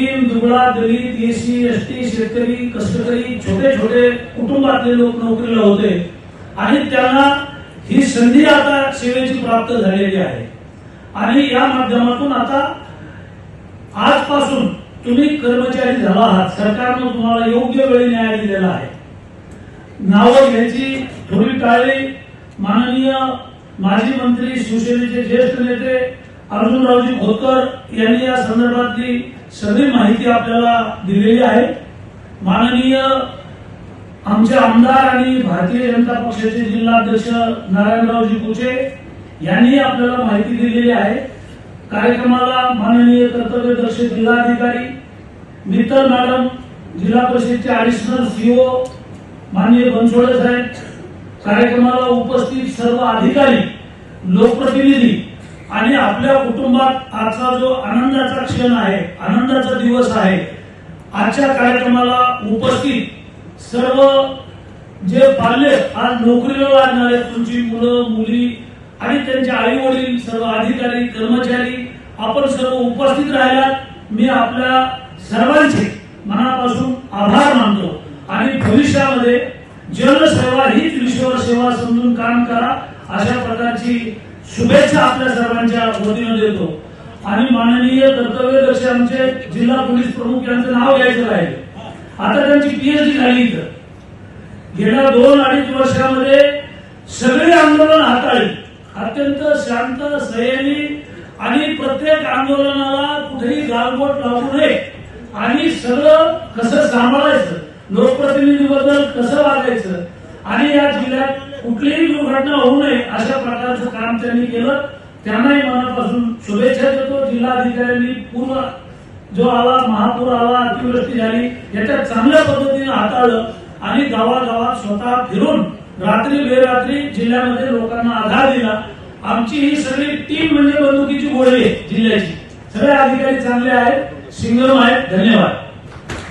दुबळा दलित AC ST शेतकरी कष्टकरी छोटे छोटे कुटुंबातले लोक नोकरीला होते. आणि त्यांना ही संधी आता सेवेची प्राप्त झालेली आहे. आणि या माध्यमातून आता आजपासून तुम्ही कर्मचारी झाला आहात. सरकारनं तुम्हाला योग्य वेळी न्याय दिलेला आहे. नावं घ्यायची थोडी टाळली माननीय माजी मंत्री शिवसेनेचे ज्येष्ठ नेते अर्जुनरावजी खोतकर यांनी या संदर्भातली सगळी माहिती आपल्याला दिलेली आहे. माननीय आमचे आमदार आणि भारतीय जनता पक्षाचे जिल्हाध्यक्ष नारायणरावजी कुचे यांनी आपल्याला माहिती दिलेली आहे. कार्यक्रमाला माननीय कर्तव्यदक्ष जिल्हाधिकारी मित्तल मॅडम जिल्हा परिषदचे ऍडिशनल सीओ माननीय बनसोडे साहेब कार्यक्रमाला उपस्थित सर्व अधिकारी लोकप्रतिनिधी आणि आपल्या कुटुंबात आजचा जो आनंदाचा क्षण आहे आनंदाचा दिवस आहे आजच्या कार्यक्रमाला उपस्थित सर्व जे पाल्य आज नोकरीला लागणारे तुमची मुलं मुली आणि त्यांचे आई वडील सर्व अधिकारी कर्मचारी आपण सर्व उपस्थित राहिलात. मी आपल्या सर्वांचे मनापासून आभार मानतो. आणि भविष्यामध्ये जनसेवा हीच विश्व सेवा समजून काम करा अशा प्रकारची शुभेच्छा आपल्या सर्वांच्या वतीनं देतो. आणि माननीय कर्तव्यदक्ष आमचे जिल्हा पोलीस प्रमुख यांचं नाव घ्यायचं राहील आता त्यांची पीएचडी झाली इथं. गेल्या दोन अडीच वर्षामध्ये सगळे आंदोलन हाताळली. अत्यंत शांत संयमी आणि प्रत्येक आंदोलनाला कुठेही गालबोट लावू नये. आणि सगळं कसं सांभाळायचं लोकप्रतिनिधीबद्दल कसं वागायचं आणि या जिल्ह्यात कुठलीही दुर्घटना होऊ नये अशा प्रकारचं काम त्यांनी केलं. त्यांनाही मनापासून शुभेच्छा देतो. जिल्हाधिकाऱ्यांनी पूर्ण जो आला महापूर आला अतिवृष्टी झाली याच्यात चांगल्या पद्धतीने हाताळलं आणि गावागावात स्वतः फिरून रात्री बेरात्री जिल्ह्यामध्ये लोकांना आधार दिला. आमची ही सगळी टीम म्हणजे बंदुकीची गोळी आहे जिल्ह्याची. सगळे अधिकारी चांगले आहेत. सिंगम आहेत. धन्यवाद.